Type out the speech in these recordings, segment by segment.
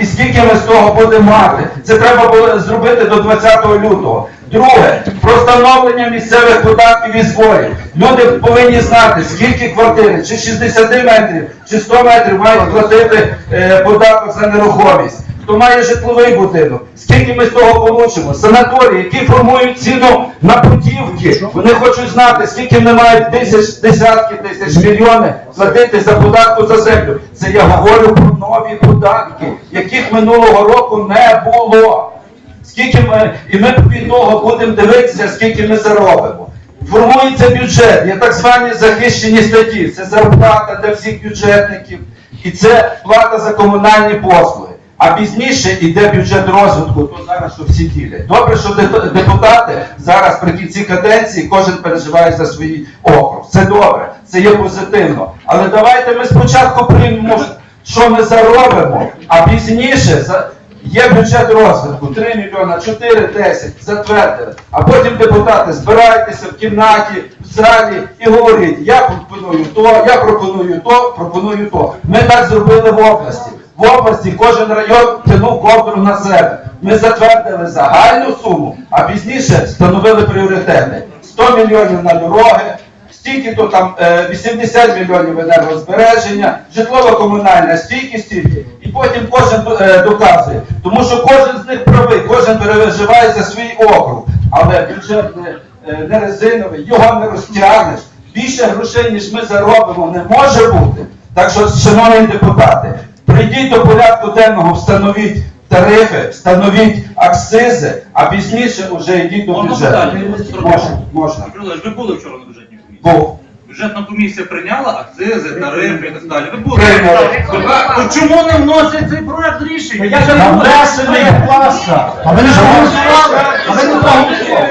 І скільки ми з того будемо мати? Це треба було зробити до 20 лютого. Друге, про встановлення місцевих податків і зборів. Люди повинні знати, скільки квартири, чи 60 метрів, чи 100 метрів мають платити е, податок за нерухомість. Хто має житловий будинок, скільки ми з того получимо? Санаторії, які формують ціну на путівки, вони хочуть знати, скільки вони мають тисяч, десятки тисяч, мільйони платити за податку за землю. Це я говорю про нові податки, яких минулого року не було. Скільки ми, і ми від того будемо дивитися, скільки ми заробимо. Формується бюджет, є так звані захищені статті. Це зарплата для всіх бюджетників, і це плата за комунальні послуги. А пізніше йде бюджет розвитку, то зараз що всі ділять. Добре, що депутати зараз при кінці каденції кожен переживає за свій округ. Це добре, це є позитивно. Але давайте ми спочатку приймемо, що ми заробимо, а пізніше Є бюджет розвитку 3 мільйона, 4, 10, затвердили. А потім депутати збирайтеся в кімнаті, в залі і говоріть, я пропоную то, я пропоную то, пропоную то. Ми так зробили в області. В області кожен район тянув ковдру на себе. Ми затвердили загальну суму, а пізніше встановили пріоритети. 100 мільйонів на дороги, стільки то там е, 80 мільйонів енергозбереження, житлово-комунальна стільки, стільки. І потім кожен е, доказує. Тому що кожен з них правий, кожен переживає за свій округ. Але бюджет не, е, не резиновий, його не розтягнеш. Більше грошей, ніж ми заробимо, не може бути. Так що, шановні депутати, прийдіть до порядку денного, встановіть тарифи, встановіть акцизи, а пізніше вже йдіть до Можна бюджету. питання? Можна, можна. Олегович, ви були вчора на бюджетній комісії? Був. Бюджетна комісія прийняла акцизи, тарифи і так далі. Ви були? Прийняли. То чому не вносять цей проект рішення? Я же Нам внесений, ласка. А ви не голосували? А ви не проголосували?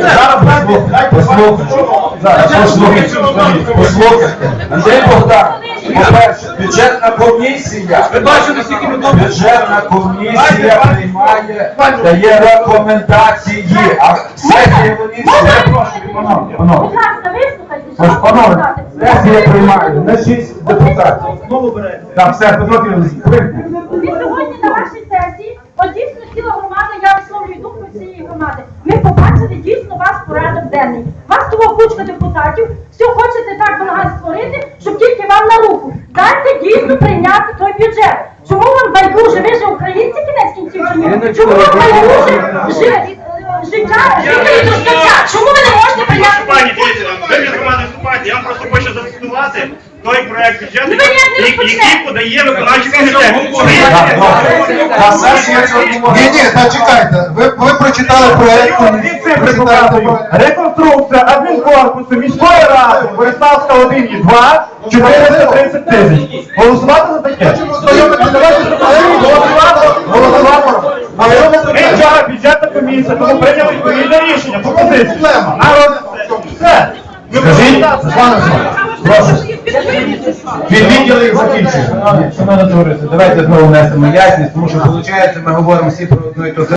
Зараз послухайте. Послухайте. Зараз послухайте. Послухайте. Андрій Богдан, по-перше, бюджетна комісія. Ви бачите, скільки ми добре. Бюджетна комісія приймає, дає рекомендації. А сесія вони все. Панове, панове. Будь ласка, вислухайте. Ось, панове, сесія приймає на шість депутатів. Знову Так, все, Петро Кирилович, приймемо. Ви сьогодні на вашій сесії, от дійсно ціла громада, я висловлюю думку цієї громади. Ми побачили дійсно ваш порядок денний. Вас того кучка депутатів, все хочете так Дайте прийняти той бюджет. Чому вам байдуже? Ви ж українці кінець кінців чи ні? Чому вам байдуже жи- життя, Трускавця? Чому ви не можете прийняти? Пані, дивіться, ви від громади вступаєте, я вам просто хочу зацитувати той проект бюджету, Який подає виконавчий комітет. Ні, ні, та чекайте. Ви, ви прочитали проект. прочитали проект. Реконструкція адмінкорпусу міської ради Бориславська 1 і 2 430 тисяч. Голосувати за таке? Голосувати. Ми вчора бюджетна комісія, тому прийняли відповідне рішення, пропозицію. Народ, все. Скажіть, Руслан прошу. Від відділу закінчуємо. Давайте знову внесемо ясність, тому що виходить, ми говоримо всі про одну і ту